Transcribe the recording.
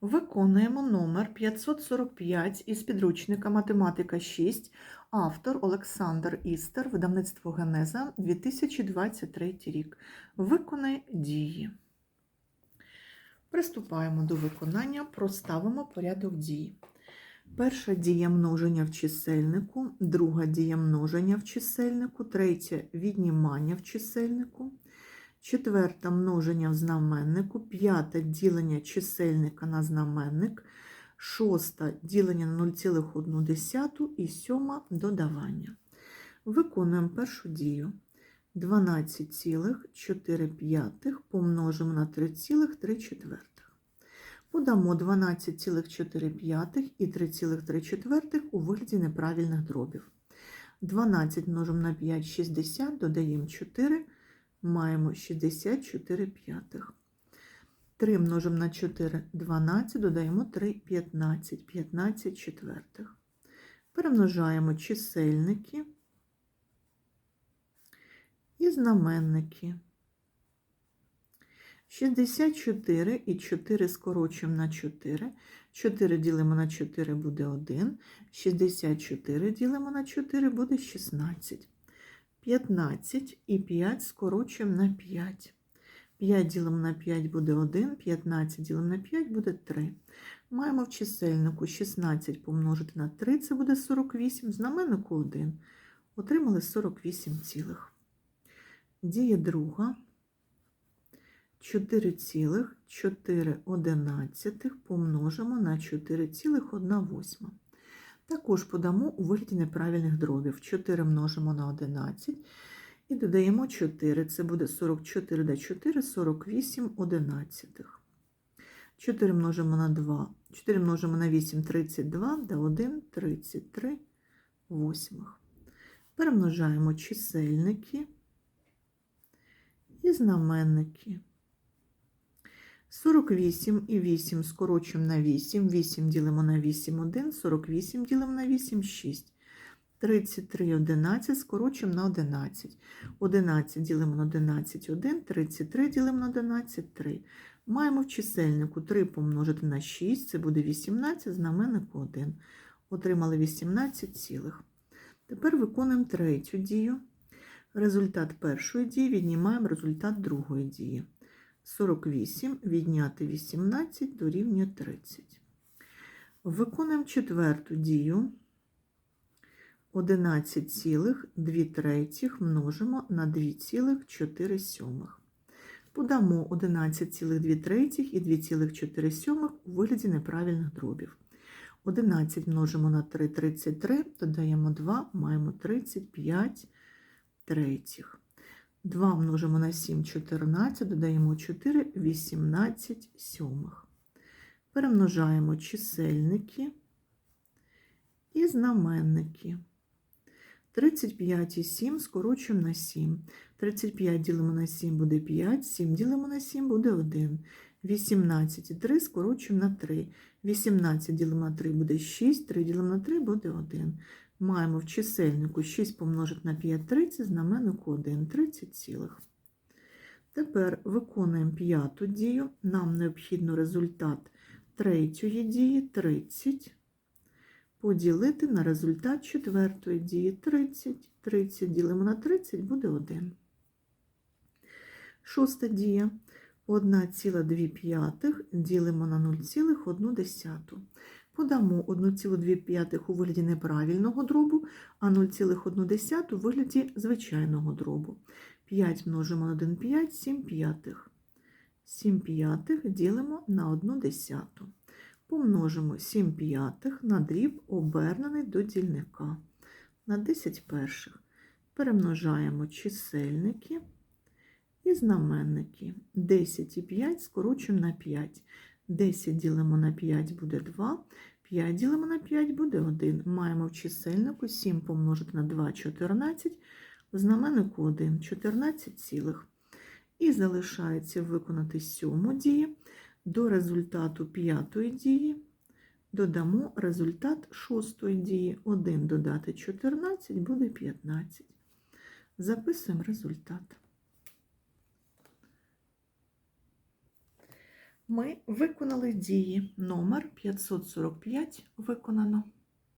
Виконуємо номер 545 із підручника Математика 6, автор Олександр Істер, видавництво Генеза, 2023 рік. Виконай дії. Приступаємо до виконання, проставимо порядок дій. Перша дія множення в чисельнику, друга дія множення в чисельнику, третя віднімання в чисельнику, четверта множення в знаменнику, п'ята ділення чисельника на знаменник, шоста ділення на 0,1 і сьома додавання. Виконуємо першу дію. 12,4 помножимо на 3,3. Подамо 12,4 і 3,3 у вигляді неправильних дробів. 12 множимо на 5 – 60, додаємо 4, маємо 64 п'ятих. 3 множимо на 4 – 12, додаємо 3 – 15, 15 четвертих. Перемножаємо чисельники і знаменники. 64 і 4 скорочуємо на 4. 4 ділимо на 4 буде 1. 64 ділимо на 4 буде 16. 15 і 5 скорочуємо на 5. 5 ділимо на 5 буде 1, 15 ділимо на 5 буде 3. Маємо в чисельнику 16 помножити на 3, це буде 48, знаменнику 1. Отримали 48 цілих. Дія друга. 4,4 помножимо на 4,1. Також подамо у вигляді неправильних дробів. 4 множимо на 11 і додаємо 4. Це буде 44 до 4, 48 одинадцятих. 4 множимо на 2, 4 множимо на 8, 32, до 1, 33 восьмих. Перемножаємо чисельники і знаменники. 48 і 8 скорочуємо на 8, 8 ділимо на 8, 1, 48 ділимо на 8, 6. 33 11 скорочуємо на 11. 11 ділимо на 11, 1, 33 ділимо на 11, 3. Маємо в чисельнику 3 помножити на 6, це буде 18, знаменнику 1. Отримали 18 цілих. Тепер виконуємо третю дію. Результат першої дії віднімаємо результат другої дії. 48 відняти 18 дорівнює 30. Виконуємо четверту дію. 11,2 третіх множимо на 2,4 сьомих. Подамо 11,2 третіх і 2,4 сьомих у вигляді неправильних дробів. 11 множимо на 3 – 33, додаємо 2, маємо 35 третіх. 2 множимо на 7 – 14, додаємо 4 – 18 сьомих. Перемножаємо чисельники і знаменники. 35 і 7 скорочуємо на 7. 35 ділимо на 7 буде 5, 7 ділимо на 7 буде 1. 18 і 3 скорочуємо на 3. 18 ділимо на 3 буде 6, 3 ділимо на 3 буде 1. Маємо в чисельнику 6 помножити на 5 30, знаменнику 1, 30 цілих. Тепер виконуємо п'яту дію. Нам необхідно результат третьої дії 30 поділити на результат четвертої дії 30. 30 ділимо на 30 буде 1. Шоста дія. 1,2 ділимо на 0,1. Подамо 1,2 у вигляді неправильного дробу, а 0,1 у вигляді звичайного дробу. 5 множимо на 1 5, 7 п'ятих. 7 п'ятих ділимо на 1 десяту. Помножимо 7 п'ятих на дріб, обернений до дільника. На 10 перших. Перемножаємо чисельники і знаменники. 10 і 5 скорочуємо на 5. 10 ділимо на 5 буде 2, 5 ділимо на 5 буде 1. Маємо в чисельнику 7 помножити на 2 – 14, в знаменнику 1 – 14 цілих. І залишається виконати сьому дію. До результату п'ятої дії додамо результат шостої дії. 1 додати 14 буде 15. Записуємо результат. Ми виконали дії. Номер 545 виконано.